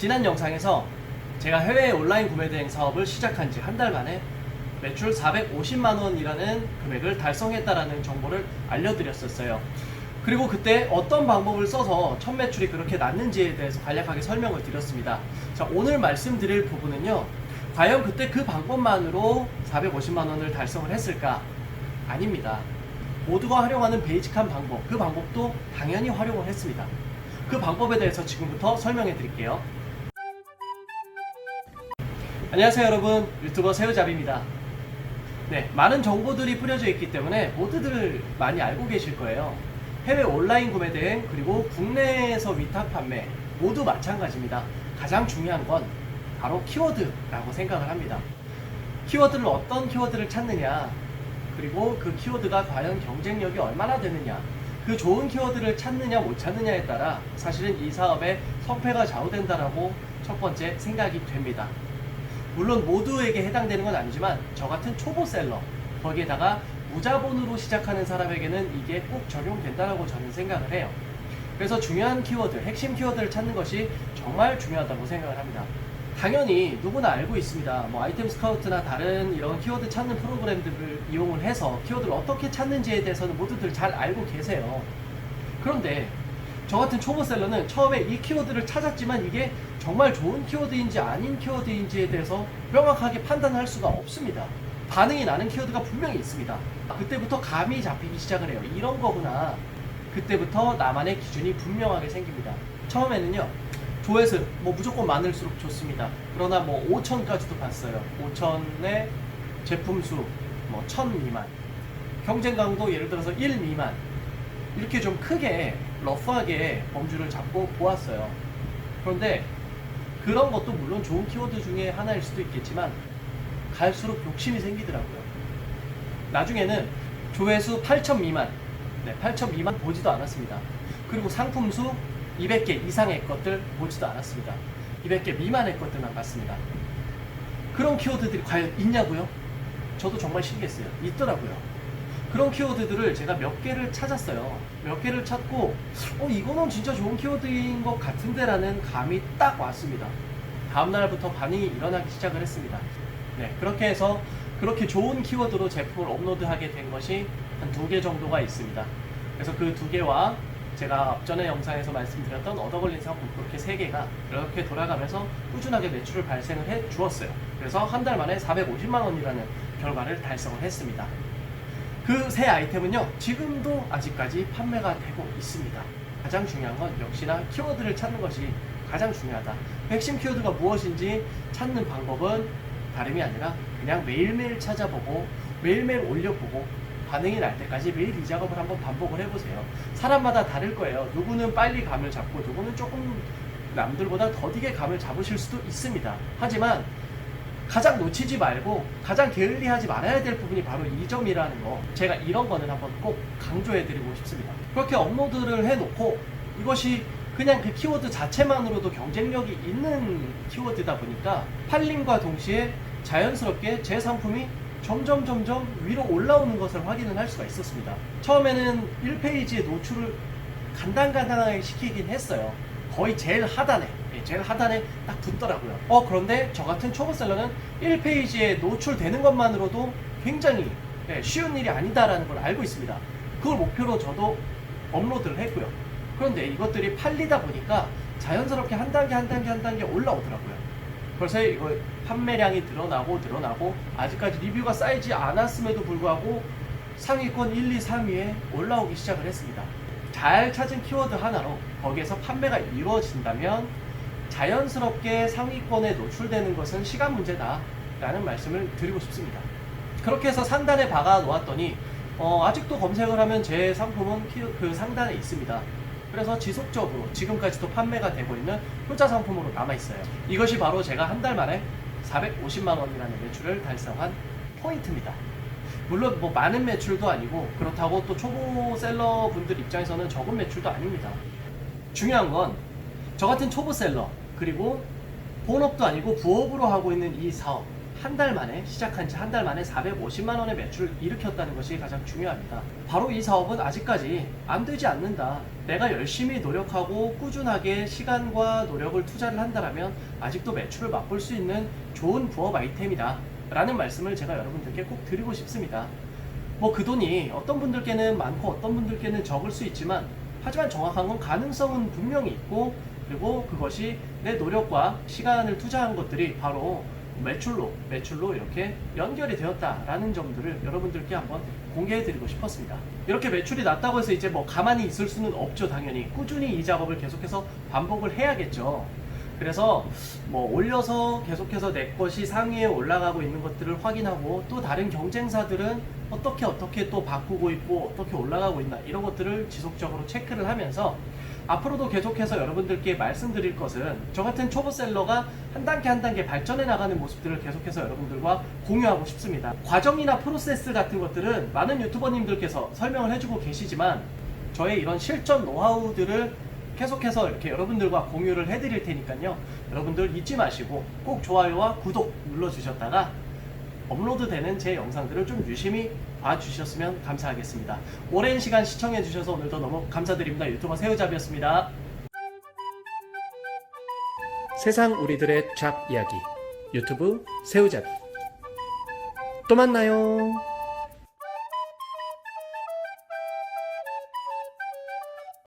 지난 영상에서 제가 해외 온라인 구매 대행 사업을 시작한 지 한 달 만에 매출 450만 원이라는 금액을 달성했다라는 정보를 알려드렸었어요. 그리고 그때 어떤 방법을 써서 첫 매출이 그렇게 났는지에 대해서 간략하게 설명을 드렸습니다. 자, 오늘 말씀드릴 부분은요. 과연 그때 그 방법만으로 450만 원을 달성을 했을까? 아닙니다. 모두가 활용하는 베이직한 방법, 그 방법도 당연히 활용을 했습니다. 그 방법에 대해서 지금부터 설명해 드릴게요. 안녕하세요 여러분. 유튜버 새우잡입니다. 네 많은 정보들이 뿌려져 있기 때문에 모두들 많이 알고 계실 거예요. 해외 온라인 구매 대행 그리고 국내에서 위탁 판매 모두 마찬가지입니다. 가장 중요한 건 바로 키워드라고 생각을 합니다. 키워드를 어떤 키워드를 찾느냐 그리고 그 키워드가 과연 경쟁력이 얼마나 되느냐 그 좋은 키워드를 찾느냐 못 찾느냐에 따라 사실은 이 사업의 성패가 좌우된다라고 첫 번째 생각이 됩니다 물론 모두에게 해당되는 건 아니지만 저 같은 초보 셀러 거기에다가 무자본으로 시작하는 사람에게는 이게 꼭 적용된다라고 저는 생각을 해요. 그래서 중요한 키워드, 핵심 키워드를 찾는 것이 정말 중요하다고 생각을 합니다. 당연히 누구나 알고 있습니다. 뭐 아이템 스카우트나 다른 이런 키워드 찾는 프로그램들을 이용을 해서 키워드를 어떻게 찾는지에 대해서는 모두들 잘 알고 계세요. 그런데 저 같은 초보 셀러는 처음에 이 키워드를 찾았지만 이게 정말 좋은 키워드인지 아닌 키워드인지에 대해서 명확하게 판단할 수가 없습니다. 반응이 나는 키워드가 분명히 있습니다. 그때부터 감이 잡히기 시작을 해요. 이런 거구나. 그때부터 나만의 기준이 분명하게 생깁니다. 처음에는요. 조회수 뭐 무조건 많을수록 좋습니다. 그러나 뭐 5천까지도 봤어요. 5천의 제품 수, 뭐 1000 미만. 경쟁 강도 예를 들어서 1 미만. 이렇게 좀 크게 러프하게 범주를 잡고 보았어요. 그런데 그런 것도 물론 좋은 키워드 중에 하나일 수도 있겠지만 갈수록 욕심이 생기더라고요. 나중에는 조회수 8천 미만, 네, 8천 미만 보지도 않았습니다. 그리고 상품 수 200개 이상의 것들 보지도 않았습니다. 200개 미만의 것들만 봤습니다. 그런 키워드들이 과연 있냐고요? 저도 정말 신기했어요. 있더라고요. 그런 키워드들을 제가 몇 개를 찾았어요. 몇 개를 찾고, 어, 이거는 진짜 좋은 키워드인 것 같은데 라는 감이 딱 왔습니다. 다음날부터 반응이 일어나기 시작을 했습니다. 네, 그렇게 해서 그렇게 좋은 키워드로 제품을 업로드하게 된 것이 한 두 개 정도가 있습니다. 그래서 그 두 개와 제가 앞전에 영상에서 말씀드렸던 얻어 걸린 상품 그렇게 세 개가 이렇게 돌아가면서 꾸준하게 매출을 발생을 해 주었어요. 그래서 한 달 만에 450만 원이라는 결과를 달성을 했습니다. 그 세 아이템은요, 지금도 아직까지 판매가 되고 있습니다. 가장 중요한 건 역시나 키워드를 찾는 것이 가장 중요하다. 핵심 키워드가 무엇인지 찾는 방법은 다름이 아니라 그냥 매일매일 찾아보고 매일매일 올려보고 반응이 날 때까지 매일 이 작업을 한번 반복을 해보세요. 사람마다 다를 거예요. 누구는 빨리 감을 잡고 누구는 조금 남들보다 더디게 감을 잡으실 수도 있습니다. 하지만 가장 놓치지 말고 가장 게을리하지 말아야 될 부분이 바로 이 점이라는 거. 제가 이런 거는 한번 꼭 강조해 드리고 싶습니다. 그렇게 업로드를 해 놓고 이것이 그냥 그 키워드 자체만으로도 경쟁력이 있는 키워드다 보니까 팔림과 동시에 자연스럽게 제 상품이 점점 점점 위로 올라오는 것을 확인을 할 수가 있었습니다. 처음에는 1페이지의 노출을 간단간단하게 시키긴 했어요. 거의 제일 하단에 예, 제일 하단에 딱 붙더라고요. 어 그런데 저 같은 초보셀러는 1페이지에 노출되는 것만으로도 굉장히 예, 쉬운 일이 아니다라는 걸 알고 있습니다. 그걸 목표로 저도 업로드를 했고요. 그런데 이것들이 팔리다 보니까 자연스럽게 한 단계 한 단계 한 단계 올라오더라고요. 그래서 이거 판매량이 늘어나고 늘어나고 아직까지 리뷰가 쌓이지 않았음에도 불구하고 상위권 1, 2, 3위에 올라오기 시작을 했습니다. 잘 찾은 키워드 하나로 거기에서 판매가 이루어진다면 자연스럽게 상위권에 노출되는 것은 시간 문제다 라는 말씀을 드리고 싶습니다. 그렇게 해서 상단에 박아 놓았더니 어, 아직도 검색을 하면 제 상품은 키- 그 상단에 있습니다. 그래서 지속적으로 지금까지도 판매가 되고 있는 효자 상품으로 남아 있어요. 이것이 바로 제가 한 달 만에 450만 원이라는 매출을 달성한 포인트입니다. 물론 뭐 많은 매출도 아니고 그렇다고 또 초보 셀러 분들 입장에서는 적은 매출도 아닙니다. 중요한 건 저 같은 초보 셀러 그리고 본업도 아니고 부업으로 하고 있는 이 사업 한 달 만에 시작한 지 한 달 만에 450만 원의 매출을 일으켰다는 것이 가장 중요합니다. 바로 이 사업은 아직까지 안 되지 않는다. 내가 열심히 노력하고 꾸준하게 시간과 노력을 투자를 한다면 아직도 매출을 맛볼 수 있는 좋은 부업 아이템이다. 라는 말씀을 제가 여러분들께 꼭 드리고 싶습니다. 뭐 그 돈이 어떤 분들께는 많고 어떤 분들께는 적을 수 있지만 하지만 정확한 건 가능성은 분명히 있고 그리고 그것이 내 노력과 시간을 투자한 것들이 바로 매출로 매출로 이렇게 연결이 되었다라는 점들을 여러분들께 한번 공개해 드리고 싶었습니다. 이렇게 매출이 낮다고 해서 이제 뭐 가만히 있을 수는 없죠, 당연히. 꾸준히 이 작업을 계속해서 반복을 해야겠죠. 그래서 뭐 올려서 계속해서 내 것이 상위에 올라가고 있는 것들을 확인하고 또 다른 경쟁사들은 어떻게 어떻게 또 바꾸고 있고 어떻게 올라가고 있나 이런 것들을 지속적으로 체크를 하면서 앞으로도 계속해서 여러분들께 말씀드릴 것은 저 같은 초보 셀러가 한 단계 한 단계 발전해 나가는 모습들을 계속해서 여러분들과 공유하고 싶습니다. 과정이나 프로세스 같은 것들은 많은 유튜버님들께서 설명을 해주고 계시지만 저의 이런 실전 노하우들을 계속해서 이렇게 여러분들과 공유를 해드릴 테니까요. 여러분들 잊지 마시고 꼭 좋아요와 구독 눌러주셨다가 업로드되는 제 영상들을 좀 유심히 봐주셨으면 감사하겠습니다. 오랜 시간 시청해주셔서 오늘도 너무 감사드립니다. 유튜버 새우잡이었습니다. 세상 우리들의 잡 이야기 유튜브 새우잡이 또 만나요.